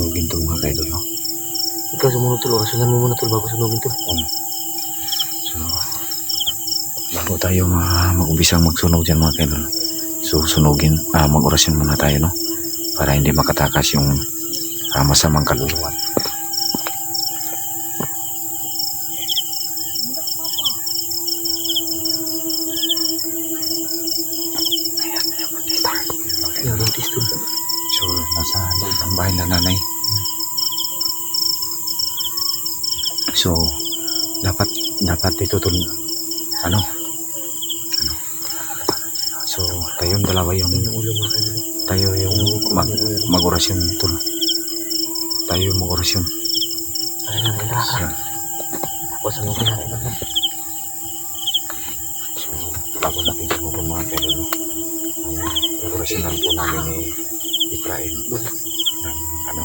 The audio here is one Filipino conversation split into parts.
sunugin to mga kaidol. No? Ikaw sumunod tol. Kasunan mo muna tol bago sunugin tol. Um, so, bago tayo ma mag-umpisang magsunog dyan mga kaidol. So, sunugin, ah, mag-orasyon muna tayo, no? Para hindi makatakas yung ah, masamang kaluluwa. So, dapat, dapat dito tol, ano, ano, so, tayong dalawa yung, tayo yung mag, mag-orasyon tol. Tayo yung mag-orasyon. Ano So. Tapos sunugin natin tol. so bago natin sumubon mga kaidol, no, ang orasyon lang po namin ni Efraim ng, ano,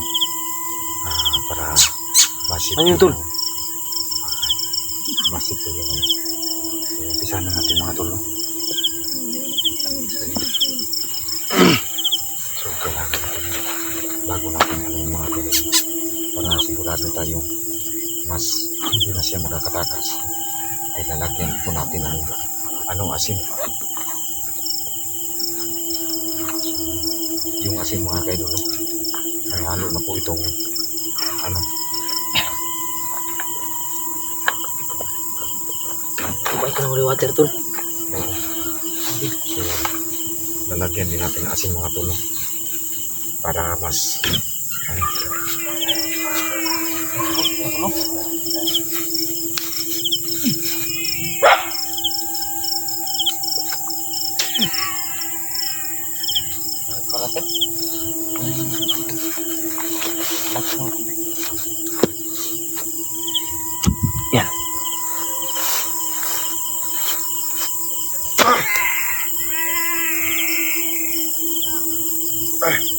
ah, para masip Ano yun, tol? masip po yung ano. So, umpisa na natin mga tol, no? So, kailangan natin, bago natin ano yung mga tol, para sigurado tayong mas hindi na siya makakatakas, ay lalagyan po natin ng anong asin. Yung asin mga kaidol, no? ay halo na po itong ano, Kumain ka ng holy water tol. Oo. So, lalagyan din natin asin mga tulo para mas ano, Yan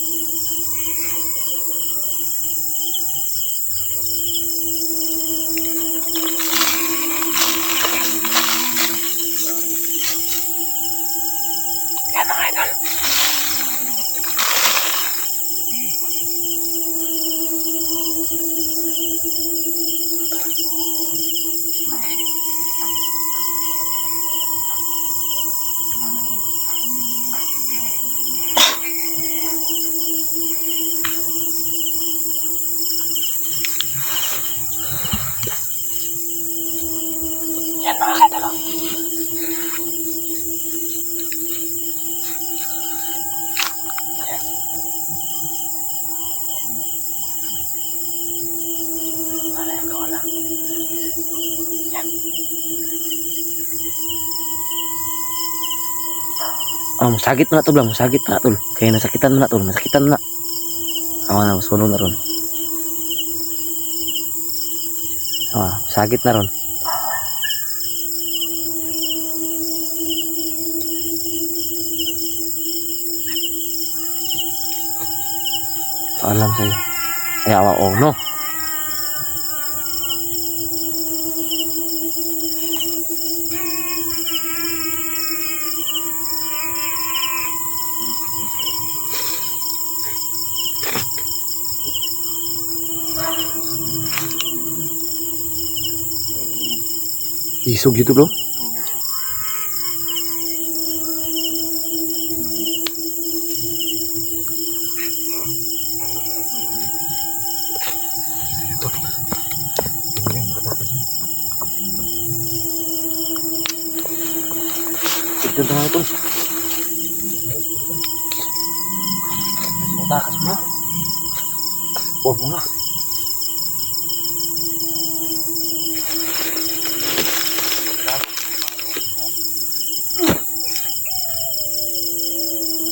Masakit na tol masakit na tol. Kaya nasakitan na tol, masakitan na. Awa na, sunod na ron. Ah, sakit na ron. Alam sa'yo. Ay, awa, oh, no. isog gitu lo.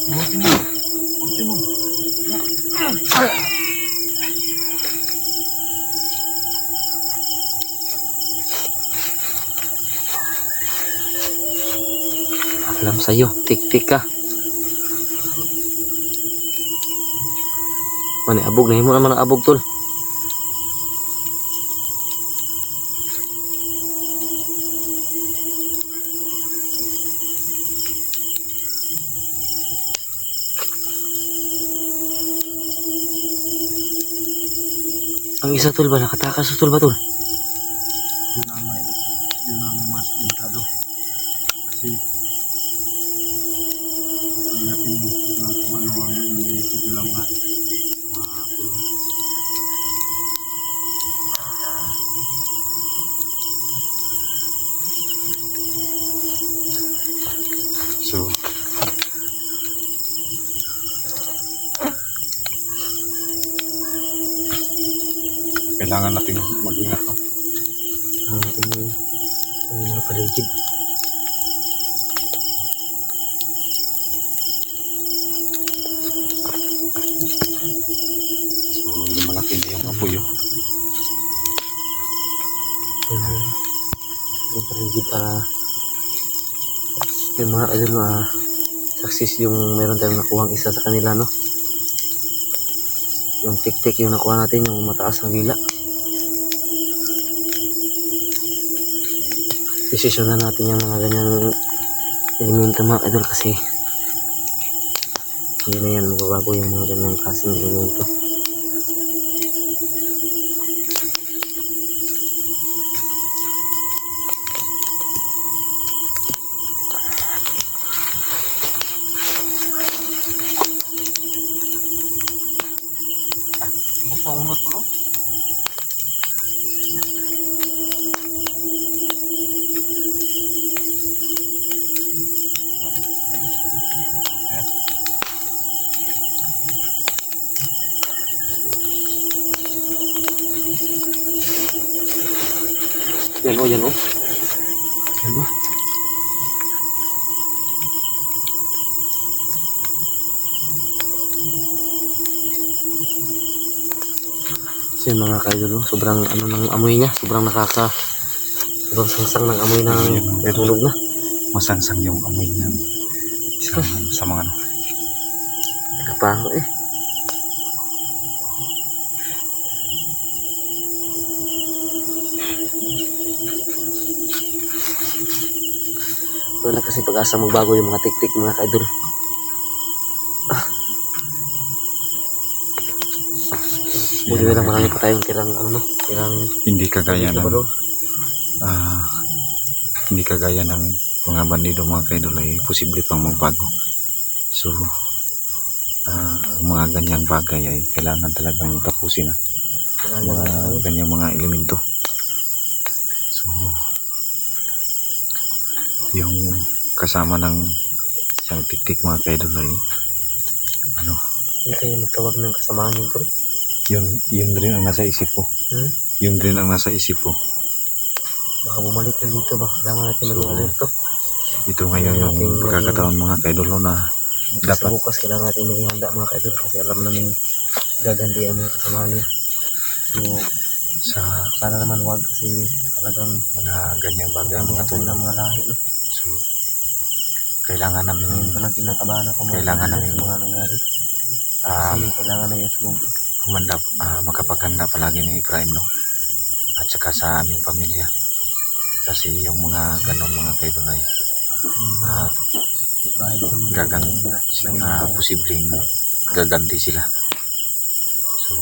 Buti mo. Mo. Alam sa'yo, tik-tik ka. Mani, abog na himo naman ang abog tol. Ang isa tol ba nakatakas sa tol ba? Kailangan natin mag-ingat. No? Ang ating ang mga paligid. So, lumalaki na yung apoy. oh. Yung, yung paligid para yung mga idol na success yung meron tayong nakuhang isa sa kanila no yung tik-tik yung nakuha natin yung mataas ang dila desisyon na natin yung mga ganyang elemento mga idol kasi hindi na yan magbabago yung mga ganyang klaseng elemento yan o yan o yan o So yun mga kaidol, no? sobrang ano ng amoy niya, sobrang nakaka sobrang sangsang ng amoy ng tulog na. Masangsang yung amoy ng isang sa mga ano. Kapaho eh. Wala kasi pag-asa magbago yung mga tik-tik mga kaidol. Buti na lang marami pa tayong tirang ano no, tirang Hindi kagaya ng ah, hindi kagaya ng mga bandido mga kaidol ay posible pang magbago. So, ah, ang mga ganyang bagay ay kailangan talagang tapusin na mga ganyang mga elemento. So, yung kasama ng isang tiktik mga kaidol ay ano, Hindi kayo magtawag ng kasamahan yung tol. yun, yun rin ang nasa isip ko. Hmm? Yun rin ang nasa isip ko. Baka bumalik na dito ba? Kailangan natin So, alerto. Ito ngayon yung pagkakataon mga kaidol na Dapat. Sa bukas kailangan natin maging handa mga kaidol kasi alam namin gagandihan mga kasamahan niya. So, sa sana naman wag kasi talagang mga ganyang bagay mga ang ng mga lahi. No? So, kailangan namin Ngayon pa lang kinakabahan ako mga Kailangan kaidol namin- sa mga nangyari. ah, Kasi kailangan na yung sumubo. kumanda, ah, makapaganda palagi ni Ibrahim no? at saka sa aming pamilya. Kasi yung mga ganon mga kaidol ay ah, Bahay ko mga gagang ng- ng- ah, posibleng gaganti sila. So,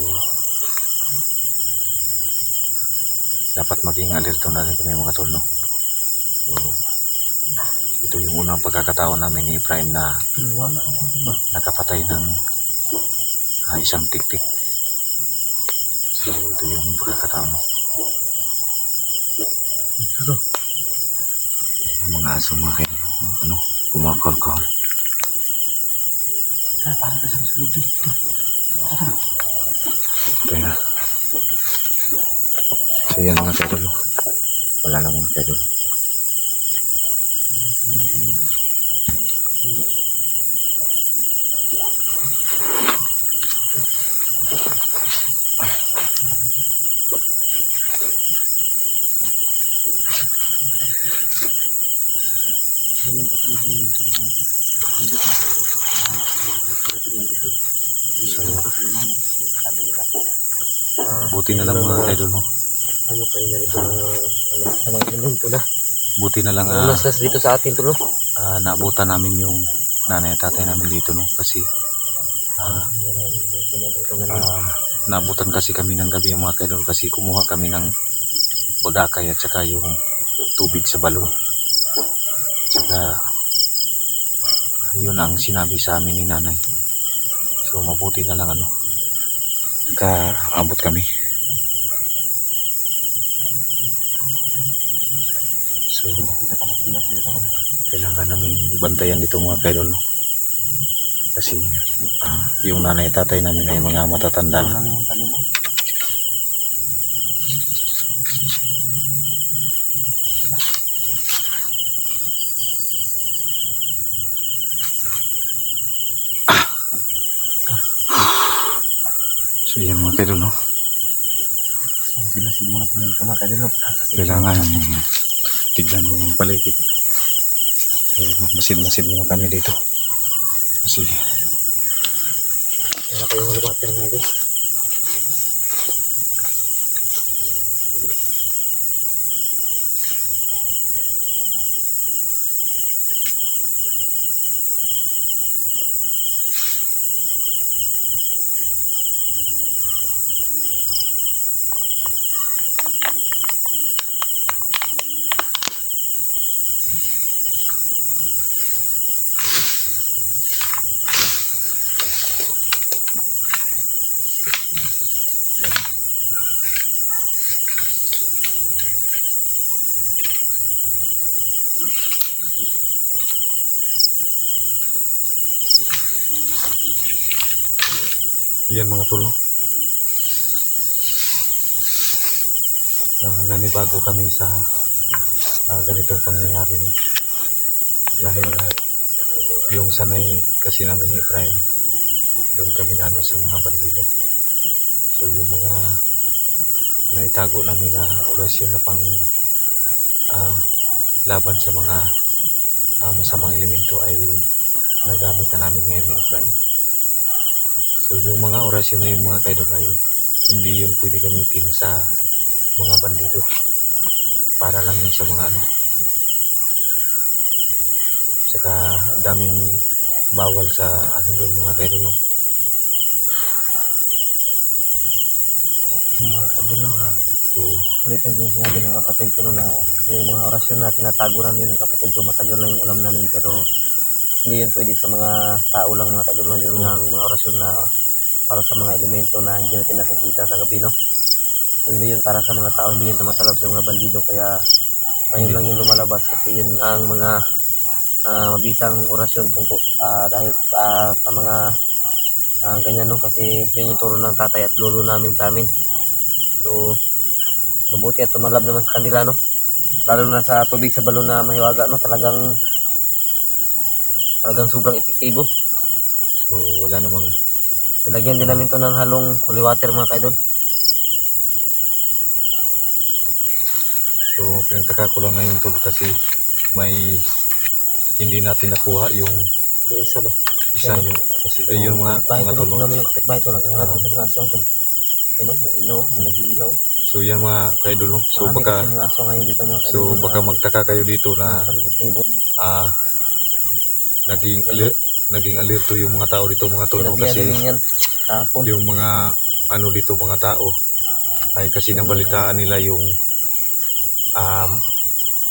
dapat maging alerto na rin kami mga tol, no? So, ito yung unang pagkakataon namin ni Ibrahim na nakapatay ng ah, isang tiktik. So, ito yung pagkakataon. Ito. Yung mga aso mga kayo, ano, kumakal-kal. Ah, para ka sa sulog dito. Ito na. So, yan mga no? Wala na mga kaidol. Ganun pa kami sa hindi ko So, sabi nila. Ah, buti na lang mga kaidol, no? ano kayo na rito ng alas na mga elemento na. Buti na lang ah, Alas dito sa atin tulo. ah, naabutan namin yung nanay at tatay namin dito, no? Kasi, ah, Ano na dito na dito na ah, nabutan kasi kami ng gabi mga kaidol kasi kumuha kami ng bagakay at saka yung tubig sa balon. Tsaka yun ang sinabi sa amin ni nanay. So mabuti na lang ano. Nakaabot kami. So kailangan namin bantayan dito mga kaidol. No? Kasi ah, yung nanay at tatay namin ay mga matatanda na. Mo? So yan mga kaidol. No? Silasin mo na pala ito mga kaidol. Sasasin. kailangan tignan mo yung paligid. So, masid-masid muna kami dito. Kasi, Wala kayong wala water mga yan mga tulo. Uh, nanibago kami sa ah, ganitong pangyayari. No? Dahil ah, yung sanay kasi namin ni Efraim, doon kami nano sa mga bandido. So yung mga naitago namin na orasyon na pang ah, laban sa mga ah, masamang elemento ay nagamit na namin ngayon ni Efraim. So yung mga orasyon na yung mga kaidol ay hindi yun pwede gamitin sa mga bandido. Para lang yun sa mga ano. Saka daming bawal sa ano doon mga kaidol. No? Yung mga kaidol lang ha. So, Ulit ang yung sinabi ng kapatid ko no na yung mga orasyon na tinatago namin ng kapatid ko matagal na yung alam namin pero hindi yun pwede sa mga tao lang mga kaidol no. Yung Oo. ang mga orasyon na para sa mga elemento na hindi natin nakikita sa gabi no. So hindi yun para sa mga tao, hindi yun tumatalab sa mga bandido kaya ngayon lang yung lumalabas kasi yun ang mga ah, mabisang orasyon tungkol ah, dahil ah, sa mga ah, ganyan no kasi yun yung turo ng tatay at lolo namin sa amin. So mabuti at tumalab naman sa kanila no. Lalo na sa tubig sa balon na mahiwaga no, talagang talagang sobrang epektibo. so wala namang Nilagyan din namin to ng halong holy water mga kaidol. so pinagtaka ko lang ngayon tol kasi may hindi natin nakuha yung Yung isa ba? isa yung kasi ay, yung mga mga ko, tulo. tingnan mo yung kapitbahay ko, naghahanap Ah. din sa aswang to. Ano, ilaw, nag-ilaw. So yan mga kaidol no. So Marami baka aswang ngayon dito mga kaidol. so baka magtaka kayo dito na ah naging aler, naging alerto yung mga tao dito mga tol no kasi yung mga ano dito mga tao ay kasi nabalitaan nila yung um,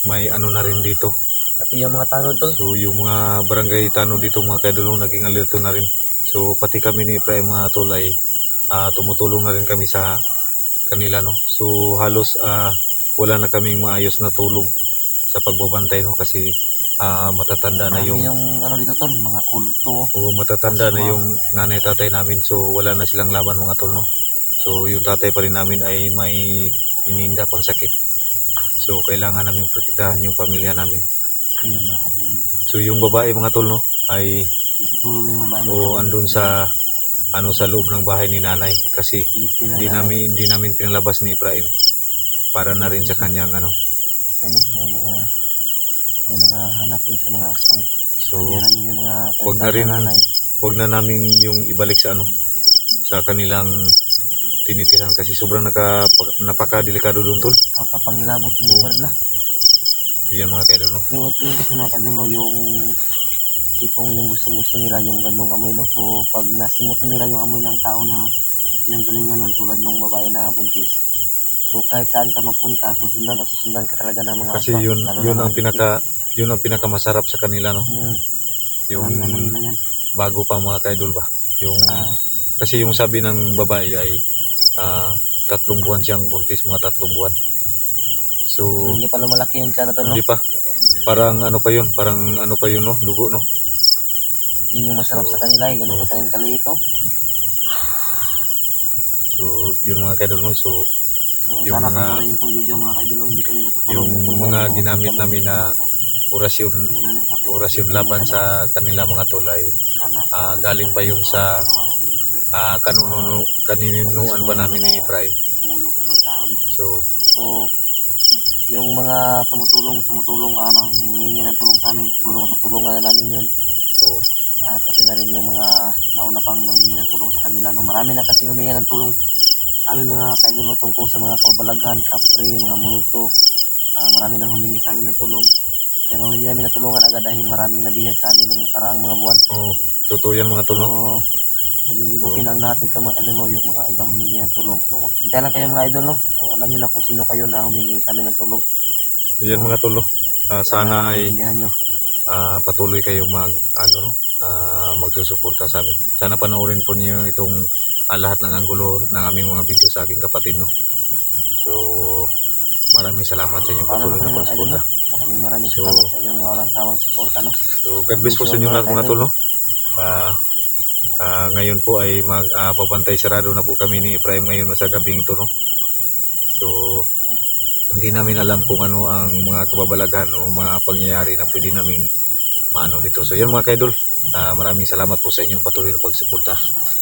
may ano na rin dito. Pati yung mga tanod to. so yung mga barangay tano dito mga kaidol no, naging alerto na rin. So pati kami ni Efraim mga tol ay ah, tumutulong na rin kami sa kanila no? So halos ah, wala na kaming maayos na tulog sa pagbabantay no? Kasi ah, matatanda na yung yung ano dito tol, mga kulto. o matatanda na yung nanay tatay namin. So wala na silang laban mga tol no? So yung tatay pa rin namin ay may ininda pang sakit. So kailangan namin protektahan yung pamilya namin. So yung babae mga tol no? Ay Natutulog yung babae. o andun sa ano sa loob ng bahay ni nanay. Kasi hindi namin hindi namin pinalabas ni Ibrahim para na rin sa kanyang ano Ano, may mga may mga hanap din sa mga aswang. so namin yung mga wag na rin- nanay. wag na namin yung ibalik sa ano sa kanilang tinitiran kasi sobrang naka, napaka-delikado doon tol Kakapangilabot ng lugar nila. so yan mga kaidol no Yung, yung kasi mga kadulo, yung tipong yung gusto-gusto nila yung ganong amoy no. So pag nasimutan nila yung amoy ng tao na pinanggalingan nun tulad ng babae na buntis. So kahit saan ka magpunta, susundan at susundan ka talaga ng mga Kasi yun, lalo yun na ang mga pinaka, yun ang pinakamasarap sa kanila, no? Hmm, Yung ano nila yan. bago pa mga kaidol ba? Yung, Ah, kasi yung sabi ng babae ay ah, tatlong buwan siyang buntis, mga tatlong buwan. so So, hindi pa lumalaki yung tiyan na to, no? hindi pa. Parang ano pa yun, parang ano pa yun, no? Dugo, no? Yun yung masarap sa kanila, eh. ganito Oo. pa yung kaliit, oh. So, yun mga kaidol, no? So, So Yung sana mga- panoorin niyo itong video mga kaidol, hindi kami natutulong. Yung mga ginamit namin na orasyon, orasyon laban sa kanila mga tulay. ah, galing pa yun sa- namin. Ah, kanununo, kaninunuan pa namin ni no? So, So, yung mga tumutulong, tumutulong, ano, humingi ng tulong sa amin, siguro matutulungan na namin yun. so At pati na rin yung mga nauna pang nangingi ng tulong sa kanila. No? Marami na kasi humingi ng tulong amin mga kaidol no, tungkol sa mga kabalaghan, kapre, mga multo. Ah, marami nang humingi sa amin ng tulong. Pero hindi namin natulungan agad dahil maraming nabihag sa amin nung karaang mga buwan. oh, totoo yan mga tulong. So, pag naging okay lang lahat nito mga idol, yung mga ibang humingi ng tulong. So, maghintay lang kayo mga idol, no? O, alam niyo na kung sino kayo na humingi sa amin ng tulong. Yan mga tulong. Ah, sana ay nyo. ah, patuloy kayong mag ano no, ah, magsusuporta sa amin. Sana panoorin po niyo itong ah, lahat ng anggulo ng aming mga video sa aking kapatid no. So maraming salamat sa inyong patuloy na pagsuporta. Maraming maraming So, salamat sa inyo mga walang sawang suporta, no? So God bless po sa inyo lahat mga tulong. Ah ah, ngayon po ay mag ah, papantay sarado na po kami ni Efraim ngayon no, sa gabing ito no. So hindi namin alam kung ano ang mga kababalaghan o mga pangyayari na pwede naming maano dito. So yan mga kaidol, ah, maraming salamat po sa inyong patuloy na pagsuporta.